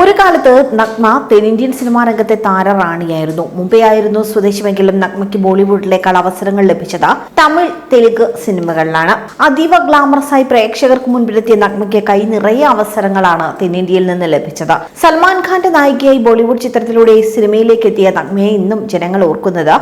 ഒരു കാലത്ത് നഗ്മ തെന്നിന്ത്യൻ സിനിമാ രംഗത്തെ താരറാണിയായിരുന്നു. മുംബൈ ആയിരുന്നു സ്വദേശമെങ്കിലും നഗ്മയ്ക്ക് ബോളിവുഡിലേക്കാൾ അവസരങ്ങൾ ലഭിച്ചത്. തമിഴ് തെലുങ്ക് സിനിമകളിലാണ്. അതീവ ഗ്ലാമറസായി പ്രേക്ഷകർക്ക് മുൻപിലെത്തിയ നഗ്മയ്ക്ക് കൈ നിറയെ അവസരങ്ങളാണ് തെന്നിന്ത്യയിൽ നിന്ന് ലഭിച്ചത്. സൽമാൻ ഖാന്റെ നായികയായി ബോളിവുഡ് ചിത്രത്തിലൂടെ സിനിമയിലേക്ക് എത്തിയ നഗ്മയെ ഇന്നും ജനങ്ങൾ ഓർക്കുന്നത്.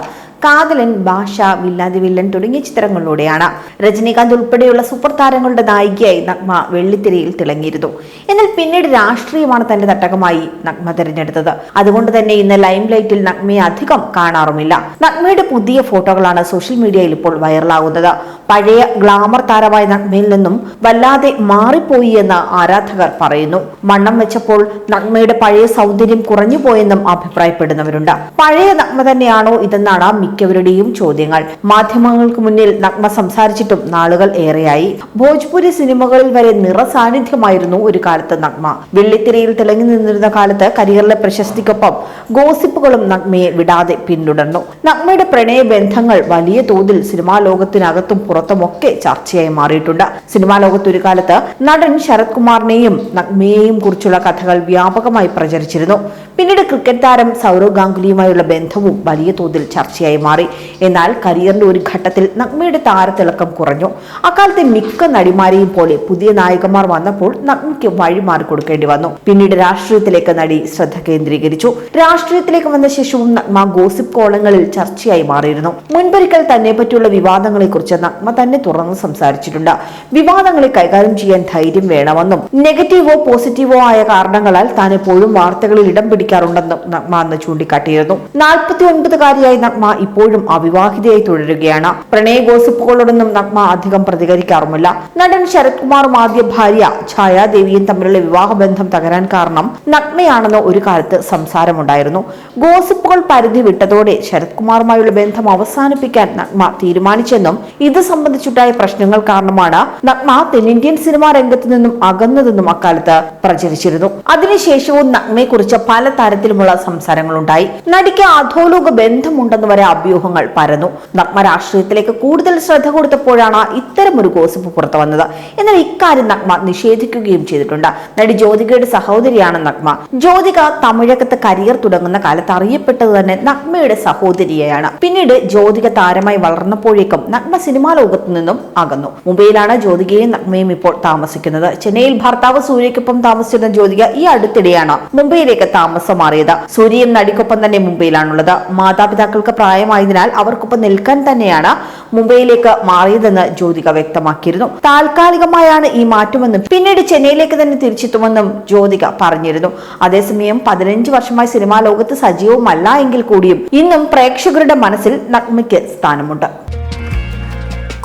കാതലൻ ഭാഷ വില്ലാതി വില്ലൻ തുടങ്ങിയ ചിത്രങ്ങളിലൂടെയാണ്. രജനീകാന്ത് ഉൾപ്പെടെയുള്ള സൂപ്പർ താരങ്ങളുടെ നായികയായി നഗ്മ വെള്ളിത്തിരയിൽ തിളങ്ങിയിരുന്നു. എന്നാൽ പിന്നീട് രാഷ്ട്രീയമാണ് തന്റെ തട്ടകമായി നഗ്മ തിരഞ്ഞെടുത്തത്. അതുകൊണ്ട് തന്നെ ഇന്ന് ലൈം ലൈറ്റിൽ നഗ്മയെ അധികം കാണാറുമില്ല. നഗ്മയുടെ പുതിയ ഫോട്ടോകളാണ് സോഷ്യൽ മീഡിയയിൽ ഇപ്പോൾ വൈറലാകുന്നത്. പഴയ ഗ്ലാമർ താരമായ നഗ്മയിൽ നിന്നും വല്ലാതെ മാറിപ്പോയി എന്ന് ആരാധകർ പറയുന്നു. മണ്ണം വെച്ചപ്പോൾ നഗ്മയുടെ പഴയ സൗന്ദര്യം കുറഞ്ഞു പോയെന്നും അഭിപ്രായപ്പെടുന്നവരുണ്ട്. പഴയ നഗ്മ തന്നെയാണോ ഇതെന്നാണ് മിക്കവരുടെയും ചോദ്യങ്ങൾ. മാധ്യമങ്ങൾക്ക് മുന്നിൽ നഗ്മ സംസാരിച്ചിട്ടും നാളുകൾ ഏറെയായി. ഭോജ്പുരി സിനിമകളിൽ വരെ നിറസാന്നിധ്യമായിരുന്നു ഒരു കാലത്ത് നഗ്മ വെള്ളിത്തിരയിൽ തിളങ്ങി നിന്നിരുന്ന കാലത്ത് കരിയറിലെ പ്രശസ്തിക്കൊപ്പം ഗോസിപ്പുകളും നഗ്മയെ വിടാതെ പിന്തുടർന്നു. നഗ്മയുടെ പ്രണയ ബന്ധങ്ങൾ വലിയ തോതിൽ സിനിമാ ലോകത്തിനകത്തും പുറത്തുമൊക്കെ ചർച്ചയായി മാറിയിട്ടുണ്ട്. സിനിമാ ലോകത്ത് ഒരു കാലത്ത് നടൻ ശരത് കുമാറിനെയും നഗ്മയെയും കുറിച്ചുള്ള കഥകൾ വ്യാപകമായി പ്രചരിച്ചിരുന്നു. പിന്നീട് ക്രിക്കറ്റ് താരം സൗരവ് ഗാംഗുലിയുമായുള്ള ബന്ധവും വലിയ തോതിൽ ചർച്ചയായി മാറി എന്നാൽ കരിയറിന്റെ ഒരു ഘട്ടത്തിൽ നഗ്മയുടെ താരത്തിളക്കം കുറഞ്ഞു. അക്കാലത്തെ മിക്ക നടിമാരെയും പോലെ പുതിയ നായകന്മാർ വന്നപ്പോൾ നഗ്മയ്ക്ക് വഴിമാറി കൊടുക്കേണ്ടി വന്നു. പിന്നീട് രാഷ്ട്രീയത്തിലേക്ക് നടി ശ്രദ്ധ കേന്ദ്രീകരിച്ചു. രാഷ്ട്രീയത്തിലേക്ക് വന്ന ശേഷവും നഗ്മ ഗോസിപ്പ് കോളങ്ങളിൽ ചർച്ചയായി മാറിയിരുന്നു. മുൻപൊരിക്കൽ തന്നെ പറ്റിയുള്ള വിവാദങ്ങളെ കുറിച്ച് നഗ്മ തന്നെ തുറന്ന് സംസാരിച്ചിട്ടുണ്ട്. വിവാദങ്ങളെ കൈകാര്യം ചെയ്യാൻ ധൈര്യം വേണമെന്നും നെഗറ്റീവോ പോസിറ്റീവോ ആയ കാരണങ്ങളാൽ താൻ എപ്പോഴും വാർത്തകളിൽ ഇടം പിടിക്കാറുണ്ടെന്നും നഗ്മ അന്ന് ചൂണ്ടിക്കാട്ടിയിരുന്നു. നാൽപ്പത്തി ഒൻപതുകാരിയായ നഗ്മ ഇപ്പോഴും അവിവാഹിതയായി തുടരുകയാണ്. പ്രണയ ഗോസിപ്പുകളോടൊന്നും നഗ്മ അധികം പ്രതികരിക്കാറുമില്ല. നടൻ ശരത്കുമാറും ആദ്യ ഭാര്യ ഛായാദേവിയും തമ്മിലുള്ള വിവാഹബന്ധം തകരാൻ കാരണം നഗ്മയാണെന്ന് ഒരു കാലത്ത് സംസാരമുണ്ടായിരുന്നു. ഗോസിപ്പുകൾ പരിധി വിട്ടതോടെ ശരത് കുമാറുമായുള്ള ബന്ധം അവസാനിപ്പിക്കാൻ നഗ്മ തീരുമാനിച്ചെന്നും ഇത് സംബന്ധിച്ചുണ്ടായ പ്രശ്നങ്ങൾ കാരണമാണ് നഗ്മ തെന്നിന്ത്യൻ സിനിമാ രംഗത്തു നിന്നും അകന്നതെന്നും അക്കാലത്ത് പ്രചരിച്ചിരുന്നു. അതിനുശേഷവും നഗ്മയെക്കുറിച്ച് പല തരത്തിലുമുള്ള സംസാരങ്ങളുണ്ടായി. നടിക്ക് അധോലോക ബന്ധമുണ്ടെന്ന് വരെ അഭ്യൂഹങ്ങൾ പരന്നു. നഗ്മ രാഷ്ട്രീയത്തിലേക്ക് കൂടുതൽ ശ്രദ്ധ കൊടുത്തപ്പോഴാണ് ഇത്തരം ഒരു ഗോസിപ്പ് പുറത്തു വന്നത്. എന്നാൽ ഇക്കാര്യം നഗ്മ നിഷേധിക്കുകയും ചെയ്തിട്ടുണ്ട്. നടി ജ്യോതികയുടെ സഹോദരിയാണ് നഗ്മ ജ്യോതിക തമിഴകത്ത് കരിയർ തുടങ്ങുന്ന കാലത്ത് അറിയപ്പെട്ടത് തന്നെ നഗ്മയുടെ സഹോദരിയെയാണ്. പിന്നീട് ജ്യോതിക താരമായി വളർന്നപ്പോഴേക്കും നഗ്മ സിനിമാ ലോകത്തു നിന്നും അകന്നു. മുംബൈയിലാണ് ജ്യോതികയും നഗ്മയും ഇപ്പോൾ താമസിക്കുന്നത്. ചെന്നൈയിൽ ഭർത്താവ് സൂര്യക്കൊപ്പം താമസിച്ചിരുന്ന ജ്യോതിക ഈ അടുത്തിടെയാണ് മുംബൈയിലേക്ക് താമസം മാറിയത് സൂര്യയും നടിക്കൊപ്പം തന്നെ മുംബൈയിലാണുള്ളത്. മാതാപിതാക്കൾക്ക് പ്രായമായതിനാൽ അവർക്കൊപ്പം നിൽക്കാൻ തന്നെയാണ് മുംബൈയിലേക്ക് മാറിയതെന്ന് ജ്യോതിക വ്യക്തമാക്കിയിരുന്നു. താൽക്കാലികമായാണ് ഈ മാറ്റമെന്നും പിന്നീട് ചെന്നൈയിലേക്ക് തന്നെ തിരിച്ചെത്തുമെന്നും ജ്യോതിക പറഞ്ഞിരുന്നു. അതേസമയം പതിനഞ്ച് വർഷമായി സിനിമാ ലോകത്ത് സജീവമല്ല എങ്കിൽ കൂടിയും ഇന്നും പ്രേക്ഷകരുടെ മനസ്സിൽ നഗ്മയ്ക്ക് സ്ഥാനമുണ്ട്.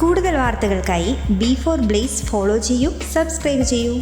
കൂടുതൽ വാർത്തകൾക്കായി ബി ഫോർ ബ്ലേസ് ഫോളോ ചെയ്യൂ സബ്സ്ക്രൈബ് ചെയ്യൂ.